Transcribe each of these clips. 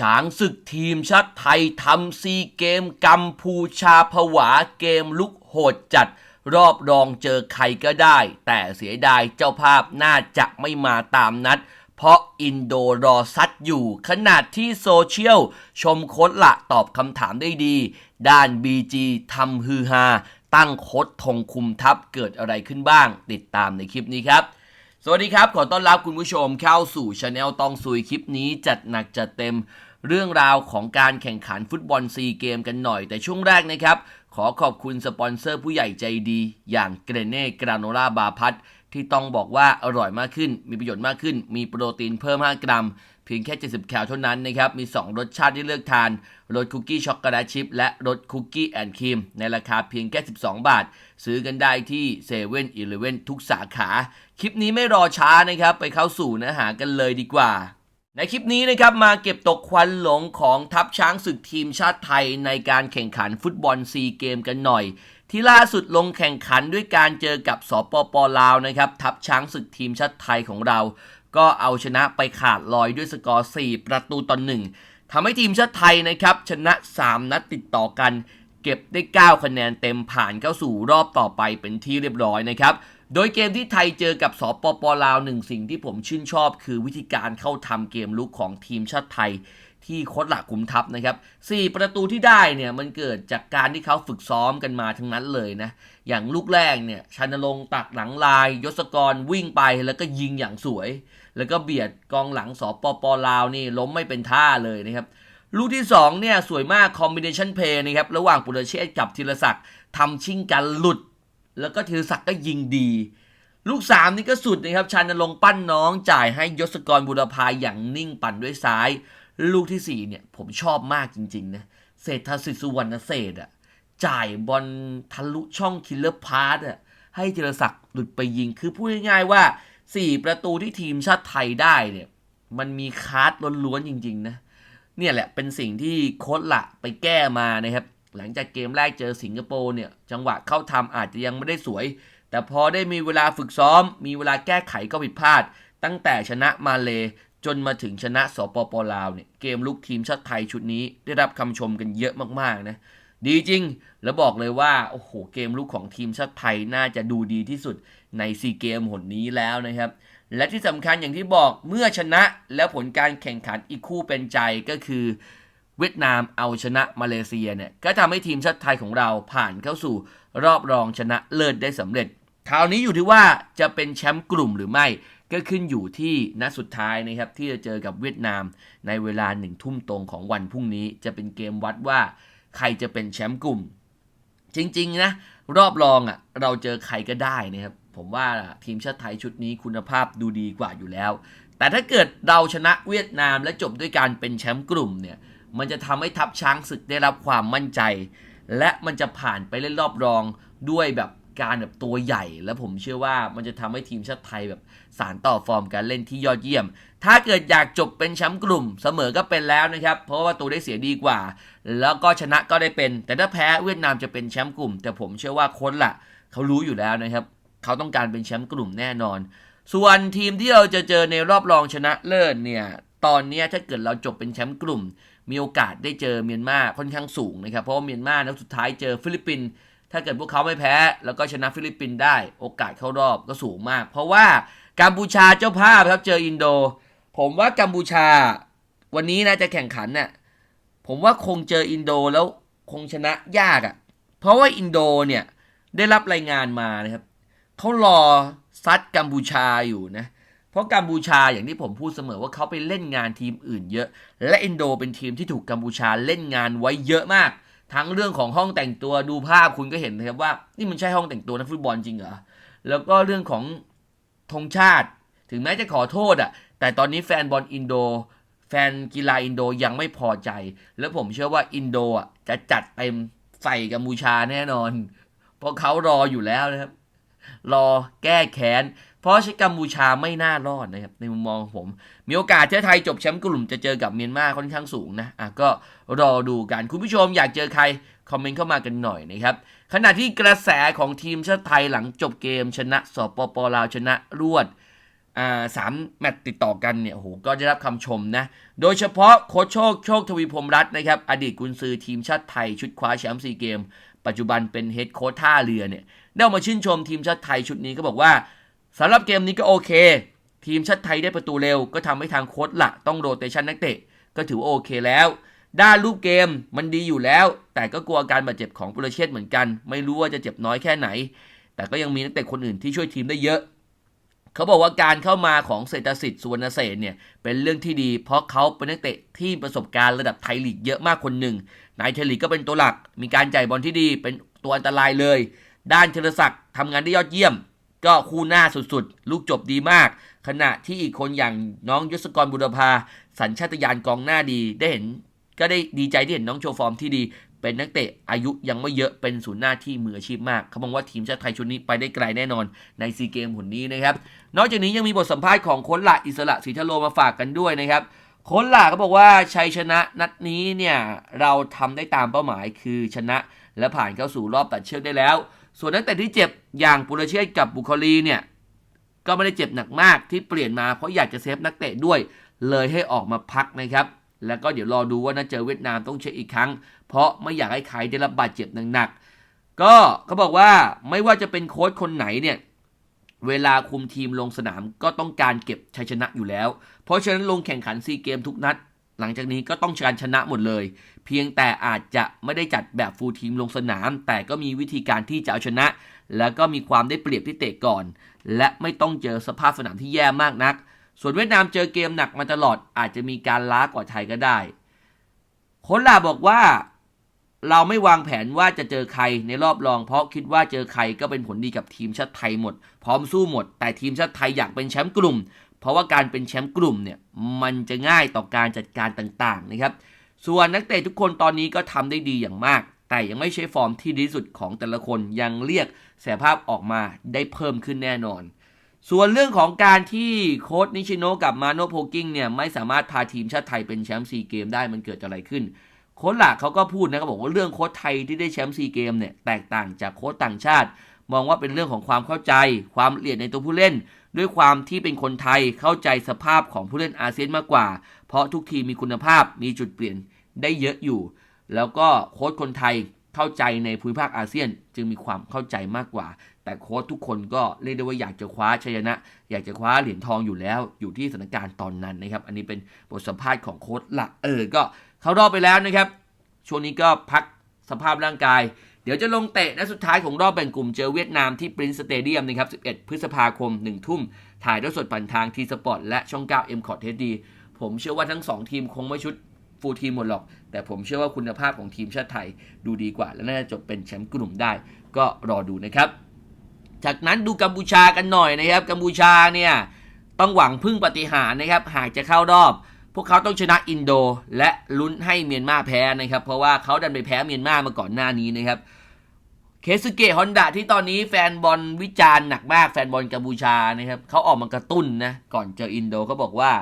ช้างศึกทีมชาติไทยทำซีเกมกัมพูชาผวาเกมลุกโหดจัด รอบรองเจอใครก็ได้ แต่เสียดายเจ้าภาพน่าจะไม่มาตามนัด เพราะอินโดรอซัดอยู่ ขนาดที่โซเชียล ชมโค้ดละตอบคำถามได้ดี ด้าน BG ทำฮือฮาตั้งโค้ดธงคุมทัพเกิดอะไรขึ้นบ้าง ติดตามในคลิปนี้ครับสวัสดีครับ ขอต้อนรับคุณผู้ชมเข้าสู่ช anel ตองซุยคลิปนี้จัดหนักจัดเต็ม เรื่องราวของการแข่งขันฟุตบอลซีเกมกันหน่อย แต่ช่วงแรกนะครับ ขอขอบคุณสปอนเซอร์ผู้ใหญ่ใจดี อย่างเกรเน่กราโนล่าบาพัทที่ต้องบอกว่าอร่อยมากขึ้น มีประโยชน์มากขึ้น มีโปรตีนเพิ่ม 5 กรัม เพียงแค่ 70 แคลเท่านั้นนะครับ มี 2 รสชาติที่เลือกทาน รสคุกกี้ช็อกโกแลตชิพและรสคุกกี้แอนด์ครีม ในราคาเพียงแค่ 12 บาท ซื้อกันได้ที่เซเว่นอีเลเว่นทุกสาขา คลิปนี้ไม่รอช้านะครับ ไปเข้าสู่เนื้อหากันเลยดีกว่า ในคลิปนี้นะครับมาเก็บตกควันหลงของทัพช้างศึกทีมชาติไทยในการแข่งขันฟุตบอลซีเกมกันหน่อย ที่ล่าสุดลงแข่งขันด้วยการเจอกับสปปลาวนะครับทัพช้างศึกทีมชาติไทยของเรา ก็เอาชนะไปขาดลอยด้วยสกอร์ 4 ประตูต่อหนึ่งทำให้ทีมชาติไทยนะครับชนะ 3 นัดติดต่อกัน เก็บได้ 9 คะแนนเต็มผ่านเข้าสู่รอบต่อไปเป็นที่เรียบร้อยนะครับ โดยเกมที่ไทยเจอกับสปปลาวหนึ่งสิ่งที่ผมชื่นชอบ คือวิธีการเข้าทำเกมลุกของทีมชาติไทยที่โค้ชหลักคุมทัพนะครับ4ประตูที่ได้เนี่ยมันเกิดจากการที่เขาฝึกซ้อมกันมาทั้งนั้นเลยนะ อย่างลูกแรกเนี่ยชันลงตักหลังลาย ยศกรวิ่งไปแล้วก็ยิงอย่างสวย แล้วก็เบียดกองหลังสปปลาวนี่ล้มไม่เป็นท่าเลยนะครับ ลูกที่2เนี่ยสวยมากคอมบิเนชันเพย์นะครับระหว่างปุรเชษกับธีรศักดิ์ทำชิงกันหลุด แล้วก็ธีรศักดิ์ก็ยิงดี ลูก3นี่ก็สุดนะครับชันลงปั้นน้องจ่ายให้ยศกรบุรพาอย่างนิ่งปั่นด้วยซ้าย ลูกที่ 4 เนี่ย ผมชอบมากจริงๆนะเศรษฐศิษสุวรรณเศษอะจ่ายบอลทะลุช่องคิลเลอร์พาร์ตอะให้ธีรศักดิ์หลุดไปยิงคือพูดง่ายๆว่า 4 ประตูที่ทีมชาติไทยได้เนี่ยมันมีคาร์ดล้วนๆจริงๆนะเนี่ยแหละเป็นสิ่งที่โค้ชละไปแก้มานะครับ หลังจากเกมแรกเจอสิงคโปร์เนี่ยจังหวะเข้าทำอาจจะยังไม่ได้สวย แต่พอได้มีเวลาฝึกซ้อม มีเวลาแก้ไขก็ผิดพลาด ตั้งแต่ชนะมาเลจนมาถึงชนะสปปลาวเนี่ยเกมลุกทีมชาติไทยชุดนี้ได้รับคำชมกันเยอะมากๆนะดีจริง แล้วบอกเลยว่า โอ้โห เกมลุกของทีมชาติไทยน่าจะดูดีที่สุดในซีเกมหนนี้แล้วนะครับ และที่สำคัญอย่างที่บอกเมื่อชนะแล้วผลการแข่งขันอีกคู่เป็นใจก็คือ เวียดนามเอาชนะมาเลเซียเนี่ยก็ทำให้ทีมชาติไทยของเราผ่านเข้าสู่รอบรองชนะเลิศได้สำเร็จ คราวนี้อยู่ที่ว่าจะเป็นแชมป์กลุ่มหรือไม่ก็ขึ้นอยู่ที่นัดสุดท้ายนะครับ ที่จะเจอกับเวียดนามในเวลาหนึ่งทุ่มตรงของวันพรุ่งนี้ จะเป็นเกมวัดว่าใครจะเป็นแชมป์กลุ่ม จริงๆนะรอบรองอะ่ะเราเจอใครก็ได้นะครับ ผมว่าทีมชาติไทยชุดนี้คุณภาพดูดีกว่าอยู่แล้ว แต่ถ้าเกิดเราชนะเวียดนามและจบด้วยการเป็นแชมป์กลุ่มเนี่ย มันจะทำให้ทัพช้างศึกได้รับความมั่นใจ และมันจะผ่านไปเล่นรอบรองด้วยแบบการแบบตัวใหญ่ และผมเชื่อว่ามันจะทำให้ทีมชาติไทยแบบสารต่อฟอร์มการเล่นที่ยอดเยี่ยม ถ้าเกิดอยากจบเป็นแชมป์กลุ่มเสมอก็เป็นแล้วนะครับ เพราะว่าตัวได้เสียดีกว่า แล้วก็ชนะก็ได้เป็น แต่ถ้าแพ้เวียดนามจะเป็นแชมป์กลุ่ม แต่ผมเชื่อว่าค้ชละเขารู้อยู่แล้วนะครับ เขาต้องการเป็นแชมป์กลุ่มแน่นอน ส่วนทีมที่เราจะเจอในรอบรองชนะเลิศเนี่ยตอนนี้ถ้าเกิดเราจบเป็นแชมป์กลุ่ม มีโอกาสได้เจอเมียนมาค่อนข้างสูงนะครับ เพราะว่าเมียนมานัดสุดท้ายเจอฟิลิปปินส์ถ้าเกิดพวกเขาไม่แพ้ แล้วก็ชนะฟิลิปปินส์ได้โอกาสเข้ารอบก็สูงมาก เพราะว่ากัมพูชาเจ้าภาพครับเจออินโด ผมว่ากัมพูชา วันนี้นะจะแข่งขันเน่ะผมว่าคงเจออินโดแล้วคงชนะยากอะ่ะ เพราะว่าอินโดเนี่ยได้รับรายงานมานะครับเขารอซัดกัมพูชาอยู่นะเพราะกัมพูชาอย่างที่ผมพูดเสมอว่าเขาไปเล่นงานทีมอื่นเยอะ และอินโดเป็นทีมที่ถูกกัมพูชาเล่นงานไว้เยอะมาก ทั้งเรื่องของห้องแต่งตัวดูภาพคุณก็เห็นนะครับว่า นี่มันใช่ห้องแต่งตัวนักฟุตบอลจริงเหรอแล้วก็เรื่องของธงชาติ ถึงแม้จะขอโทษอะแต่ตอนนี้แฟนบอลอินโด แฟนกีฬาอินโดยังไม่พอใจ แล้วผมเชื่อว่าอินโดอะจะจัดเต็มใส่กัมพูชาแน่นอน เพราะเขารออยู่แล้วนะครับ รอแก้แค้น เพราะกัมพูชาไม่น่ารอดนะครับในมุมมองของผม มีโอกาสที่ไทยจบแชมป์กลุ่มจะเจอกับเมียนมาค่อนข้างสูงนะอะก็รอดูกันคุณผู้ชมอยากเจอใครคอมเมนต์เข้ามากันหน่อยนะครับขณะที่กระแสของทีมชาติไทยหลังจบเกมชนะสปปลาวชนะรวดอ่าสามแมตช์ติดต่อกันเนี่ยโหก็ได้รับคำชมนะ โดยเฉพาะโค้ชโชคโชคทวีพรมรัตน์นะครับ อดีตกุนซือทีมชาติไทยชุดคว้าแชมป์ซีเกม ปัจจุบันเป็นเฮดโค้ชท่าเรือเนี่ย ได้ออกมาชื่นชมทีมชาติไทยชุดนี้ก็บอกว่า สำหรับเกมนี้ก็โอเค ทีมชาติไทยได้ประตูเร็ว ก็ทำให้ทางโค้ชละต้องโรเตชันนักเตะ ก็ถือว่าโอเคแล้ว ด้านรูปเกมมันดีอยู่แล้ว แต่ก็กลัวอาการบาดเจ็บของปุรเชษฐ์เหมือนกัน ไม่รู้ว่าจะเจ็บน้อยแค่ไหน แต่ก็ยังมีนักเตะคนอื่นที่ช่วยทีมได้เยอะ เขาบอกว่าการเข้ามาของเศรษฐสิทธิ์สุวรรณเศษเนี่ยเป็นเรื่องที่ดี เพราะเขาเป็นนักเตะที่ประสบการณ์ระดับไทยลีกเยอะมากคนหนึ่งในไทลีกก็เป็นตัวหลัก มีการจ่ายบอลที่ดี เป็นตัวอันตรายเลย ด้านเชลศักดิ์ทำงานได้ยอดเยี่ยม ก็คู่หน้าสุดๆ ลูกจบดีมาก ขณะที่อีกคนอย่างน้องยศกรบุรพา สัญชาตญาณกองหน้าดีได้เห็น ก็ได้ดีใจที่เห็นน้องโชว์ฟอร์มที่ดี เป็นนักเตะอายุยังไม่เยอะเป็นศูนย์หน้าที่มืออาชีพมากเขาบอกว่าทีมชาติไทยชุดนี้ไปได้ไกลแน่นอนในซีเกมผลนี้นะครับ นอกจากนี้ยังมีบทสัมภาษณ์ของโค้ชละอิสระศรีทะโลมาฝากกันด้วยนะครับโค้ชละก็บอกว่าชัยชนะนัดนี้เนี่ยเราทำได้ตามเป้าหมายคือชนะและผ่านเข้าสู่รอบตัดเชือกได้แล้ว ส่วนนักเตะที่เจ็บอย่างปุรเชษกับบุคลีเนี่ยก็ไม่ได้เจ็บหนักมากที่เปลี่ยนมาเพราะอยากจะเซฟนักเตะด้วย เลยให้ออกมาพักนะครับ แล้วก็เดี๋ยวรอดูว่าน่าเจอเวียดนามต้องเช็คอีกครั้ง เพราะไม่อยากให้ใครได้รับบาดเจ็บหนักๆก็เขาบอกว่าไม่ว่าจะเป็นโค้ชคนไหนเนี่ยเวลาคุมทีมลงสนามก็ต้องการเก็บชัยชนะอยู่แล้ว เพราะฉะนั้นลงแข่งขันซีเกมทุกนัด หลังจากนี้ก็ต้องการชนะหมดเลย พียงแต่อาจจะไม่ได้จัดแบบฟูลทีมลงสนาม แต่ก็มีวิธีการที่จะเอาชนะ แล้วก็มีความได้เปรียบที่เตะก่อน และไม่ต้องเจอสภาพสนามที่แย่มากนัก ส่วนเวียดนามเจอเกมหนักมาตลอด อาจจะมีการล้ากว่าไทยก็ได้โค้ชลาบอกว่า เราไม่วางแผนว่าจะเจอใครในรอบรอง เพราะคิดว่าเจอใครก็เป็นผลดีกับทีมชาติไทยหมด พร้อมสู้หมด แต่ทีมชาติไทยอยากเป็นแชมป์กลุ่ม เพราะว่าการเป็นแชมป์กลุ่มเนี่ยมันจะง่ายต่อการจัดการต่างๆนะครับ ส่วนนักเตะทุกคนตอนนี้ก็ทำได้ดีอย่างมาก แต่ยังไม่ใช่ฟอร์มที่ดีสุดของแต่ละคนยังเรียกแสภาพออกมาได้เพิ่มขึ้นแน่นอน ส่วนเรื่องของการที่โค้ชนิชิโนะกับมาโนโพกิ้งเนี่ยไม่สามารถพาทีมชาติไทยเป็นแชมป์ซีเกมได้มันเกิดอะไรขึ้น โค้ชหลักเขาก็พูดนะครับบอกว่าเรื่องโค้ชไทยที่ได้แชมป์ซีเกมเนี่ยแตกต่างจากโค้ชต่างชาติ มองว่าเป็นเรื่องของความเข้าใจ ความละเอียดในตัวผู้เล่น ด้วยความที่เป็นคนไทยเข้าใจสภาพของผู้เล่นอาเซียนมากกว่า เพราะทุกทีมมีคุณภาพมีจุดเปลี่ยนได้เยอะอยู่ แล้วก็โค้ชคนไทยเข้าใจในภูมิภาคอาเซียน จึงมีความเข้าใจมากกว่า แต่โค้ชทุกคนก็เรียกได้ว่าอยากจะคว้าชัยชนะ อยากจะคว้าเหรียญทองอยู่แล้ว อยู่ที่สถานการณ์ตอนนั้นนะครับ อันนี้เป็นบทสัมภาษณ์ของโค้ชหลักเออก็ เข้ารอบไปแล้วนะครับ ช่วงนี้ก็พักสภาพร่างกาย เดี๋ยวจะลงเตะนัดสุดท้ายของรอบแบ่งกลุ่มเจอเวียดนามที่ปรินซ์สเตเดียมนะครับ 11 พฤษภาคม 1 ทุ่ม ถ่ายด้วยสดผ่านทางทีสปอร์ตและช่อง 9 M c o t HD ผมเชื่อว่าทั้ง 2 ทีมคงไม่ชุดฟูลทีมหมดหรอก แต่ผมเชื่อว่าคุณภาพของทีมชาติไทยดูดีกว่า และน่าจะจบเป็นแชมป์กลุ่มได้ ก็รอดูนะครับ จากนั้นดูกัมพูชากันหน่อยนะครับ กัมพูชาเนี่ยต้องหวังพึ่งปฏิหารนะครับ หากจะเข้ารอบ พวกเขาต้องชนะอินโดและลุ้นให้เมียนมาแพ้นะครับ เพราะว่าเขาดันไปแพ้เมียนมามาก่อนหน้านี้นะครับเคสุเกะฮอนดะที่ตอนนี้แฟนบอลวิจารณ์หนักมากแฟนบอลกัมพูชานะครับเขาออกมากระตุ้นนะก่อนเจออินโดเขาบอกว่า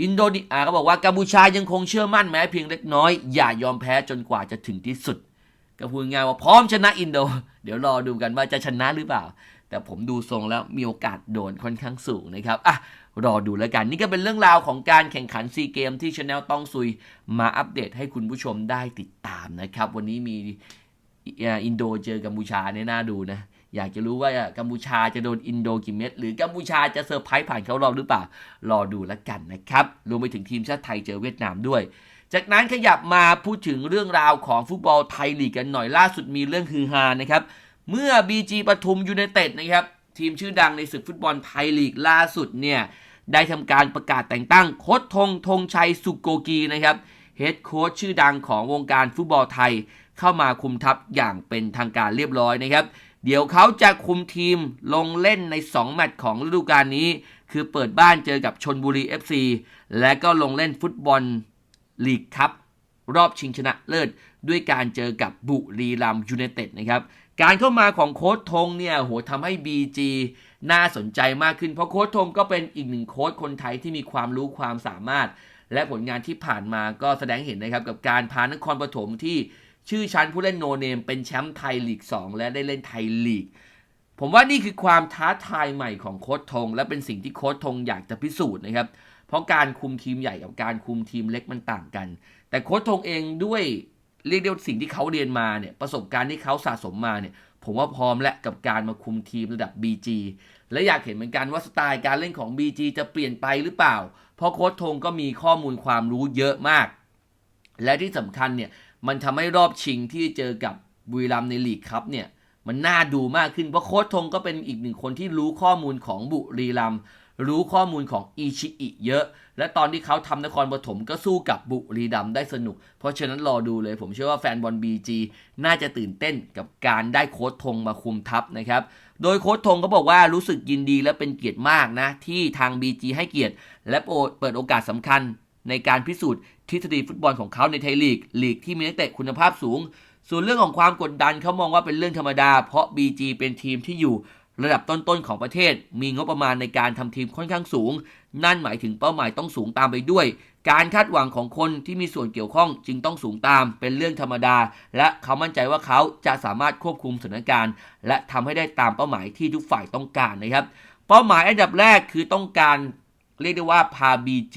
อินโดนีอาเขาบอกว่ากัมพูชายังคงเชื่อมั่นแม้เพียงเล็กน้อย อย่ายอมแพ้จนกว่าจะถึงที่สุดก็พูดง่ายว่าพร้อมชนะอินโด เดี๋ยวรอดูกันว่าจะชนะหรือเปล่า แต่ผมดูทรงแล้วมีโอกาสโดนค่อนข้างสูงนะครับอะ รอดูแล้วกัน นี่ก็เป็นเรื่องราวของการแข่งขันซีเกมที่ช anel ต้องซุยมาอัปเดตให้คุณผู้ชมได้ติดตามนะครับ วันนี้มีอินโดเจอกัมพูชาเนี่ยน่าดูนะ อยากจะรู้ว่ากัมพูชาจะโดนอินโดกี่เม็ดหรือกัมพูชาจะเซอร์ไพรส์ผ่านเขารอบหรือเปล่า รอดูแล้วกันนะครับรวมไปถึงทีมชาติไทยเจอเวียดนามด้วยจากนั้นขยับมาพูดถึงเรื่องราวของฟุตบอลไทยลีกกันหน่อยล่าสุดมีเรื่องฮือฮานะครับ เมื่อ BG ปทุมยูไนเต็ดนะครับ ทีมชื่อดังในศึกฟุตบอลไทยลีกล่าสุดเนี่ย ได้ทำการประกาศแต่งตั้งโค้ชธงธงชัยสุโกกีนะครับเฮดโค้ชชื่อดังของวงการฟุตบอลไทย เข้ามาคุมทัพอย่างเป็นทางการเรียบร้อยนะครับ เดี๋ยวเขาจะคุมทีมลงเล่นใน 2 แมตช์ของฤดูกาลนี้ คือเปิดบ้านเจอกับชนบุรี FC และก็ลงเล่นฟุตบอลลีกคัพรอบชิงชนะเลิศ ด้วยการเจอกับบุรีรัมย์ยูไนเต็ดนะครับ การเข้ามาของโค้ชธงเนี่ยโหทำให้ BG น่าสนใจมากขึ้น เพราะโค้ชธงก็เป็นอีกหนึ่งโค้ชคนไทยที่มีความรู้ความสามารถ และผลงานที่ผ่านมาก็แสดงเห็นนะครับกับการพานครปฐมที่ชื่อชั้นผู้เล่นโนเนมเป็นแชมป์ไทยลีก 2 และได้เล่นไทยลีก ผมว่านี่คือความท้าทายใหม่ของโค้ชทง และเป็นสิ่งที่โค้ชทงอยากจะพิสูจน์นะครับ เพราะการคุมทีมใหญ่กับการคุมทีมเล็กมันต่างกัน แต่โค้ชทงเองด้วยเรียกได้ว่าสิ่งที่เขาเรียนมาเนี่ยประสบการณ์ที่เขาสะสมมาเนี่ย ผมว่าพร้อมและกับการมาคุมทีมระดับ BG และอยากเห็นเหมือนกันว่าสไตล์การเล่นของ BG จะเปลี่ยนไปหรือเปล่า เพราะโค้ชทงก็มีข้อมูลความรู้เยอะมาก และที่สำคัญเนี่ยมันทำให้รอบชิงที่เจอกับบุรีรัมในลีกครับเนี่ยมันน่าดูมากขึ้นเพราะโค้ชทงก็เป็นอีกหนึ่งคนที่รู้ข้อมูลของบุรีรัม รู้ข้อมูลของอีชิอิเยอะ และตอนที่เขาทำนครปฐมก็สู้กับบุรีรัมได้สนุก เพราะฉะนั้นรอดูเลย ผมเชื่อว่าแฟนบอล BG น่าจะตื่นเต้นกับการได้โค้ชทงมาคุมทัพนะครับ โดยโค้ชทงก็บอกว่ารู้สึกยินดีและเป็นเกียรติมากนะ ที่ทาง BG ให้เกียรติ และเปิดโอกาสสำคัญ ในการพิสูจน์ทฤษฎีฟุตบอลของเขาในไทยลีกลีกที่มีนักเตะคุณภาพสูง ส่วนเรื่องของความกดดันเขามองว่าเป็นเรื่องธรรมดา เพราะ BG เป็นทีมที่อยู่ ระดับต้นๆของประเทศมีงบประมาณในการทำทีมค่อนข้างสูง นั่นหมายถึงเป้าหมายต้องสูงตามไปด้วย การคาดหวังของคนที่มีส่วนเกี่ยวข้องจึงต้องสูงตามเป็นเรื่องธรรมดา และเขามั่นใจว่าเขาจะสามารถควบคุมสถานการณ์ และทำให้ได้ตามเป้าหมายที่ทุกฝ่ายต้องการนะครับ เป้าหมายอันดับแรกคือต้องการเรียกได้ว่าพา BG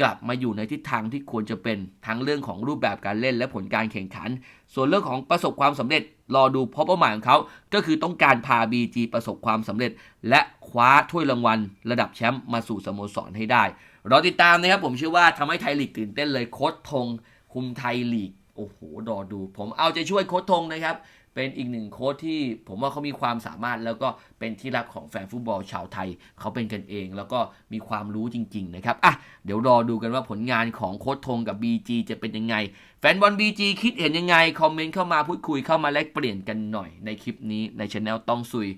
กลับมาอยู่ในทิศทางที่ควรจะเป็นทั้งเรื่องของรูปแบบการเล่นและผลการแข่งขัน ส่วนเรื่องของประสบความสำเร็จรอดูเพราะเป้าหมายของเขา ก็คือต้องการพา BG ประสบความสำเร็จ และคว้าถ้วยรางวัล ระดับแชมป์มาสู่สโมสรให้ได้รอติดตามนะครับผมเชื่อว่าทำให้ไทยลีกตื่นเต้นเลยโค้ชทงคุมไทยลีกโอ้โหรอดู ผมเอาใจช่วยโค้ชทงนะครับ เป็นอีกหนึ่งโค้ชที่ผมว่าเขามีความสามารถแล้วก็เป็นที่รักของแฟนฟุตบอลชาวไทย เขาเป็นกันเอง แล้วก็มีความรู้จริง ๆ นะครับ อะ เดี๋ยวรอดูกันว่าผลงานของโค้ชทงกับ BG จะเป็นยังไง แฟนบอล BG คิดเห็นยังไง คอมเมนต์เข้ามาพูดคุยเข้ามาแลกเปลี่ยนกันหน่อยในคลิปนี้ในช anel ต้องซุย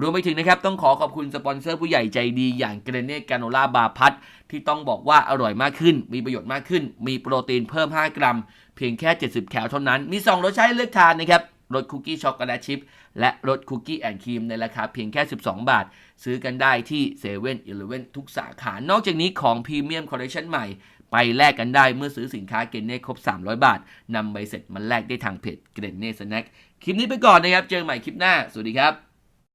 รวมไปถึงนะครับ ต้องขอขอบคุณสปอนเซอร์ผู้ใหญ่ใจดีอย่างเกรเน่กาโนล่าบาพัทที่ต้องบอกว่าอร่อยมากขึ้น มีประโยชน์มากขึ้น มีโปรตีนเพิ่ม 5 กรัม เพียงแค่ 70 แคลเท่านั้น มี 2 รสชาติให้เลือกทานนะครับ รสคุกกี้ช็อกโกแลตชิพและรสคุกกี้แอนด์ครีมในราคาเพียงแค่ 12 บาท ซื้อกันได้ที่7 e เ e ่ e อทุกสาขา นอกจากนี้ของพรีเมียมคอลเลคชันใหม่ไปแลกกันได้เมื่อซื้อสินค้าเกนเน่ครบ 300 บาทนำใบเสร็จมาแลกได้ทางเพจเกรนเน่สแน็คคลิปนี้ไปก่อนนะครับ เจอกันใหม่คลิปหน้า สวัสดีครับ